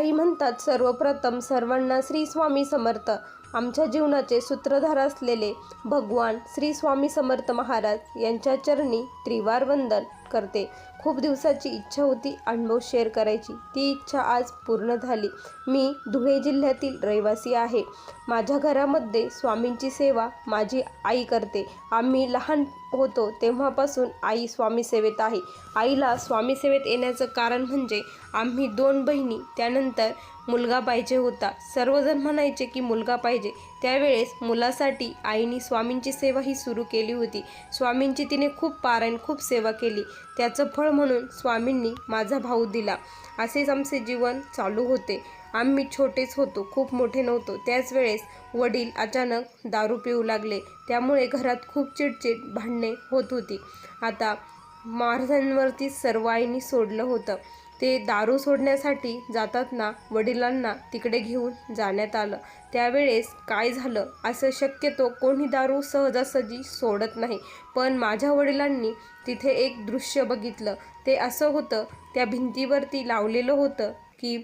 काही म्हणतात सर्वप्रथम सर्वांना श्री स्वामी समर्थ. आमच्या जीवनाचे सूत्रधार असलेले भगवान श्री स्वामी समर्थ महाराज यांच्या चरणी त्रिवार वंदन करते. खूप दिवसाची इच्छा होती अनुभव शेअर करायची. ती इच्छा आज पूर्ण झाली. मी धुळे जिल्ह्यातील रहिवासी आहे. माझ्या घरामध्ये स्वामींची सेवा माझी आई करते. आम्ही लहान होतो तेव्हापासून आई स्वामी सेवेत आहे. आईला स्वामी सेवेत येण्याचं कारण म्हणजे आम्ही दोन बहिणी. त्यानंतर मुलगा पाहिजे होता. सर्वजण म्हणायचे की मुलगा पाहिजे. त्यावेळेस मुलासाठी आईने स्वामींची सेवा ही सुरू केली होती. स्वामींची तिने खूप पारायण खूप सेवा केली. त्याचं फळ म्हणून स्वामींनी माझा भाऊ दिला. असेच आमचे जीवन चालू होते. आम्ही छोटेच होतो खूप मोठे नव्हतो. त्याच वेळेस वडील अचानक दारू पिऊ लागले. त्यामुळे घरात खूप चिडचिड भांडणे होत होती. आता महाराजांवरती सर्वांनी सोडलं होतं. ते दारू सोडण्यासाठी जातात ना वडिलांना तिकडे घेऊन जाण्यात आलं. त्यावेळेस काय झालं? असं शक्यतो कोणी दारू सहजासहजी सोडत नाही. पण माझ्या वडिलांनी तिथे एक दृश्य बघितलं. ते असं होतं त्या भिंतीवरती लावलेलं होतं की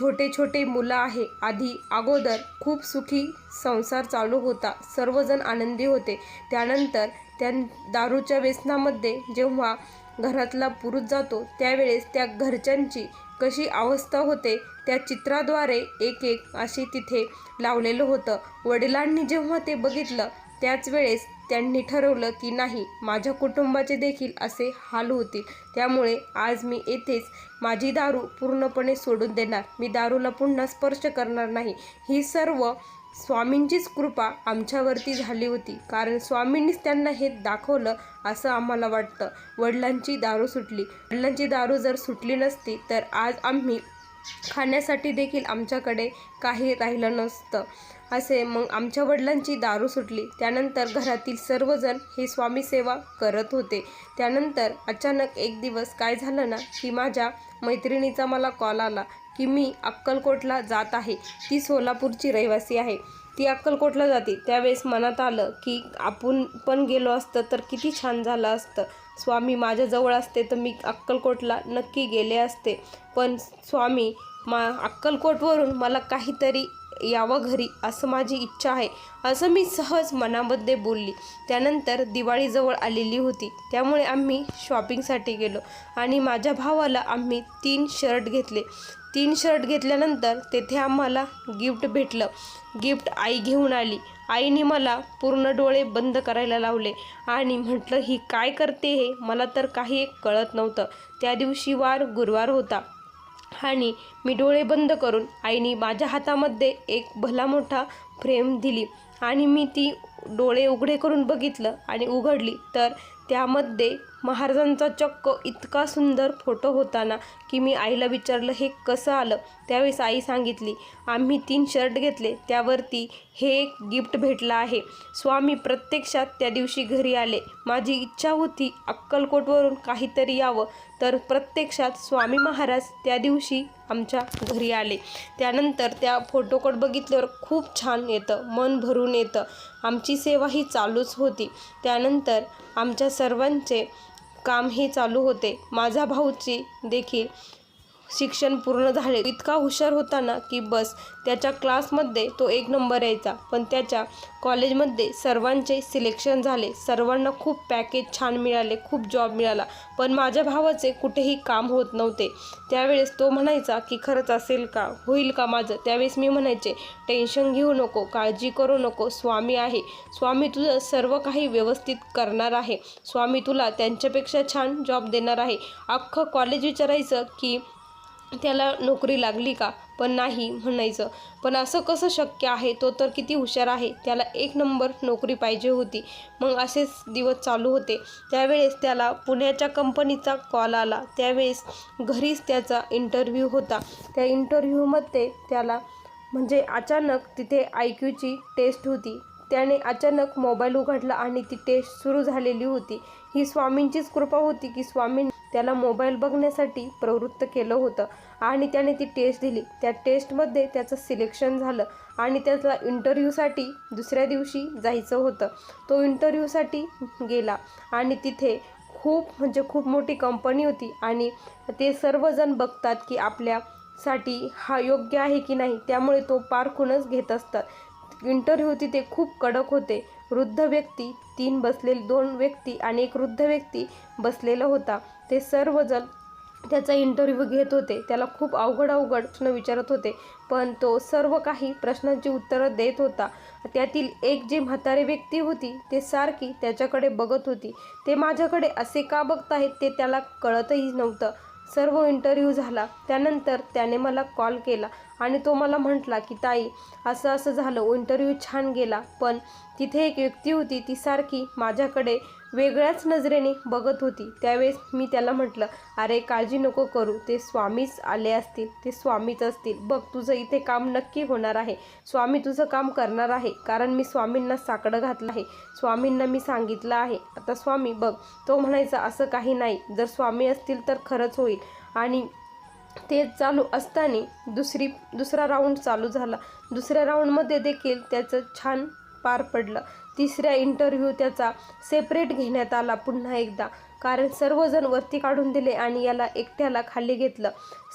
छोटे छोटे मुलं आहे. आधी अगोदर खूप सुखी संसार चालू होता. सर्वजण आनंदी होते. त्यानंतर त्या दारूच्या व्यसनामध्ये जेव्हा घरातला पुरुष जातो त्यावेळेस त्या घरच्यांची कशी अवस्था होते त्या चित्राद्वारे एक एक अशी तिथे लावलेलं होतं. वडिलांनी जेव्हा ते बघितलं त्याच वेळेस त्यांनी ठरवलं की नाही माझ्या कुटुंबाचे देखील असे हाल होतील. त्यामुळे आज मी येथेच माझी दारू पूर्णपणे सोडून देणार. मी दारूला पुन्हा स्पर्श करणार नाही. ही सर्व स्वामींचीच कृपा आमच्यावरती झाली होती. कारण स्वामींनीच त्यांना हे दाखवलं असं आम्हाला वाटतं. वडिलांची दारू सुटली. वडिलांची दारू जर सुटली नसती तर आज आम्ही खाण्यासाठी देखील आमच्याकडे काही राहिलं नसतं. असे मग आमच्या वडिलांची दारू सुटली. त्यानंतर घरातील सर्वजण हे स्वामी सेवा करत होते. त्यानंतर अचानक एक दिवस काय झालं ना की माझ्या मैत्रिणीचा मला कॉल आला. की मी अक्कलकोटला जात आहे. ती सोलापूरची रहिवासी आहे. ती अक्कलकोटला जाते. त्यावेळेस मनात आलं की आपण पण गेलो असतं तर किती छान झालं असतं. स्वामी माझ्याजवळ असते तर मी अक्कलकोटला नक्की गेले असते. पण स्वामी मा अक्कलकोटवरून मला काहीतरी यावं घरी असं माझी इच्छा आहे. असं मी सहज मनामध्ये बोलली. त्यानंतर दिवाळीजवळ आलेली होती. त्यामुळे आम्ही शॉपिंगसाठी गेलो आणि माझ्या भावाला आम्ही तीन शर्ट घेतले. तीन शर्ट घेतल्यानंतर तेथे आम्हाला गिफ्ट भेटलं. गिफ्ट आई घेऊन आली. आईने मला पूर्ण डोळे बंद करायला लावले आणि म्हटलं ही काय करते हे? मला तर काही एक कळत नव्हतं. त्या दिवशी वार गुरुवार होता आणि मी डोळे बंद करून आईने माझ्या हातामध्ये एक भला मोठा फ्रेम दिली आणि मी ती डोळे उघडे करून बघितलं आणि उघडली. तर त्यामध्ये महाराजांचा चक्क इतका सुंदर फोटो होता ना की मी आईला विचारलं हे कसं आलं? त्यावेळेस आई सांगितली आम्ही तीन शर्ट घेतले त्यावरती हे एक गिफ्ट भेटलं आहे. स्वामी प्रत्यक्षात त्या दिवशी घरी आले. माझी इच्छा होती अक्कलकोटवरून काहीतरी यावं तर प्रत्यक्षात स्वामी महाराज त्या दिवशी आमच्या घरी आले. त्यानंतर त्या फोटोकडे बघितल्यावर खूप छान येतं मन भरून येतं. आमची सेवा ही चालूच होती. त्यानंतर आमच्या सर्वांचे कामही चालू होते. माझा भाऊची देखील शिक्षण पूर्ण झाले. इतका हुशार होता ना की बस त्याच्या क्लासमध्ये तो एक नंबर यायचा. पण त्याच्या कॉलेजमध्ये सर्वांचे सिलेक्शन झाले. सर्वांना खूप पॅकेज छान मिळाले खूप जॉब मिळाला. पण माझ्या भावाचे कुठेही काम होत नव्हते. त्यावेळेस तो म्हणायचा की खरंच असेल का? होईल का माझं? त्यावेळेस मी म्हणायचे टेन्शन घेऊ नको काळजी करू नको. स्वामी आहे. स्वामी तुझं सर्व काही व्यवस्थित करणार आहे. स्वामी तुला त्यांच्यापेक्षा छान जॉब देणार आहे. अख्खं कॉलेज विचारायचं की त्याला नोकरी लागली का? पण नाही म्हणायचं. पण असं कसं शक्य आहे? तो तर किती हुशार आहे? त्याला एक नंबर नोकरी पाहिजे होती. मग असेच दिवस चालू होते. त्यावेळेस त्याला पुण्याच्या कंपनीचा कॉल आला. त्यावेळेस घरीच त्याचा इंटरव्ह्यू होता. त्या इंटरव्ह्यूमध्ये त्याला म्हणजे अचानक तिथे आय क्यूची टेस्ट होती. त्याने अचानक मोबाईल उघडला आणि ती टेस्ट सुरू झालेली होती. ही स्वामींचीच कृपा होती की स्वामी त्याला मोबाईल बघण्यासाठी प्रवृत्त केलं होतं. आणि त्याने ती टेस्ट दिली. त्या टेस्टमध्ये त्याचं सिलेक्शन झालं. आणि त्याला इंटरव्ह्यूसाठी दुसऱ्या दिवशी जायचं होतं. तो इंटरव्ह्यूसाठी गेला. आणि तिथे खूप म्हणजे खूप मोठी कंपनी होती. आणि ते सर्वजण बघतात की आपल्यासाठी हा योग्य आहे की नाही. त्यामुळे तो पारखूनच घेत असतात. इंटरव्ह्यू तिथे खूप कडक होते. वृद्ध व्यक्ती तीन बसलेले दोन व्यक्ती आणि एक वृद्ध व्यक्ती बसलेला होता. ते सर्वजण त्याचा इंटरव्ह्यू घेत होते. त्याला खूप अवघड अवघड प्रश्न विचारत होते. पण तो सर्व काही प्रश्नांची उत्तरं देत होता. त्यातील एक जी म्हातारी व्यक्ती होती ते सारखी त्याच्याकडे बघत होती. ते माझ्याकडे असे का बघत आहेत ते त्याला कळतही नव्हतं. सर्व इंटरव्ह्यू झाला. त्यानंतर त्याने मला कॉल केला आणि तो मला म्हटला की ताई असं असं झालं. इंटरव्ह्यू छान गेला. पण तिथे एक व्यक्ती होती ती सारखी माझ्याकडे वेगळ्याच नजरेने बघत होती. त्यावेळेस मी त्याला म्हटलं अरे काळजी नको करू. ते स्वामीच आले असतील. ते स्वामीच असतील. बघ तुझं इथे काम नक्की होणार आहे. स्वामी तुझं काम करणार आहे. कारण मी स्वामींना साकडं घातलं आहे. स्वामींना मी सांगितलं आहे. आता स्वामी बघ तो म्हणायचा असं काही नाही. जर स्वामी असतील तर खरंच होईल. आणि ते चालू असताना दुसरी दुसरा राऊंड चालू झाला. दुसऱ्या राऊंडमध्ये देखील त्याचं छान पार पडलं. तिसऱ्या इंटरव्ह्यू त्याचा सेपरेट घेण्यात आला पुन्हा एकदा. कारण सर्वजण वरती काढून दिले आणि याला एकट्याला खाली घेतलं.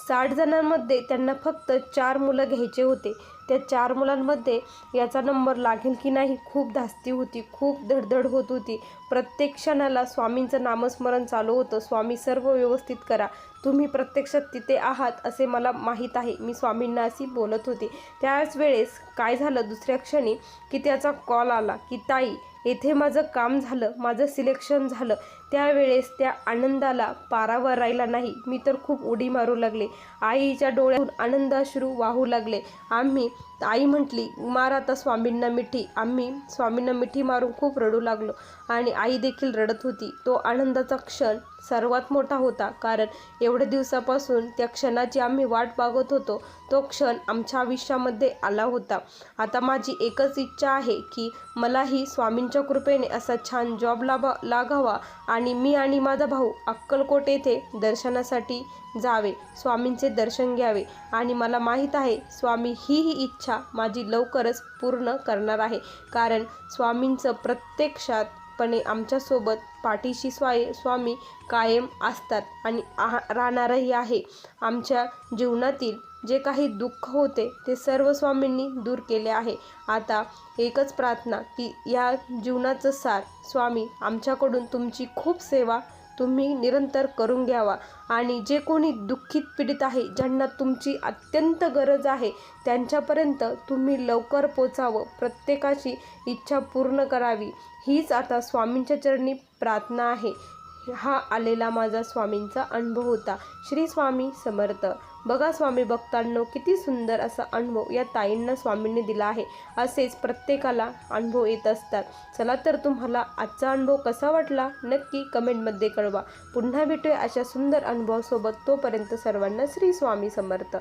साठ जणांमध्ये त्यांना फक्त चार मुलं घ्यायचे होते. त्या चार मुलांमध्ये याचा नंबर लागेल की नाही खूप धास्ती होती खूप धडधड होत होती. प्रत्येक क्षणाला स्वामींचं नामस्मरण चालू होतं. स्वामी सर्व व्यवस्थित करा. तुम्ही प्रत्यक्षात तिथे आहात असे मला माहीत आहे. मी स्वामींना अशी बोलत होते. त्याच वेळेस काय झालं दुसऱ्या क्षणी की त्याचा कॉल आला की ताई येथे माझं काम झालं माझं सिलेक्शन झालं. त्यावेळेस त्या आनंदाला पारावर राहिला नाही. मी तर खूप उडी मारू लागले. आईच्या डोळ्यातून आनंद अश्रू वाहू लागले. आम्ही आई म्हटली मार आता स्वामींना मिठी. आम्ही स्वामींना मिठी मारून खूप रडू लागलो आणि आई देखील रडत होती. तो आनंदाचा क्षण सर्वात मोठा होता कारण एवढ्या दिवसापासून त्या क्षणाची आम्ही वाट बघत होतो. तो क्षण आमच्या आयुष्यामध्ये आला होता. आता माझी एकच इच्छा आहे की मलाही स्वामींच्या कृपेने असा छान जॉब लाभा लागावा आणि मी आणि माझा भाऊ अक्कलकोट येथे दर्शनासाठी जावे स्वामींचे दर्शन घ्यावे आणि मला माहीत आहे स्वामी ही ही इच्छा माझी लवकरच पूर्ण करणार आहे. कारण स्वामींचं प्रत्यक्षातपणे आमच्यासोबत पाठीशी स्वाय स्वामी कायम असतात आणि आ राहणारही आहे. आमच्या जीवनातील जे काही दुःख होते ते सर्व स्वामींनी दूर केले आहे. आता एकच प्रार्थना की या जीवनाचं सार स्वामी आमच्याकडून तुमची खूप सेवा तुम्ही निरंतर करून घ्यावा. आणि जे कोणी दुःखित पीडित आहे ज्यांना तुमची अत्यंत गरज आहे त्यांच्यापर्यंत तुम्ही लवकर पोचावं प्रत्येकाची इच्छा पूर्ण करावी. हीच आता स्वामींच्या चरणी प्रार्थना आहे. हा आलेला माझा स्वामींचा अनुभव होता. श्री स्वामी समर्थ. बघा स्वामी भक्तांनो किती सुंदर असा अनुभव या ताईंना स्वामींनी दिला आहे. असेच प्रत्येकाला अनुभव येत असतात. चला तर तुम्हाला आजचा अनुभव कसा वाटला? नक्की कमेंटमध्ये कळवा. पुन्हा भेटूया अशा सुंदर अनुभवासोबत. तोपर्यंत सर्वांना श्री स्वामी समर्थ.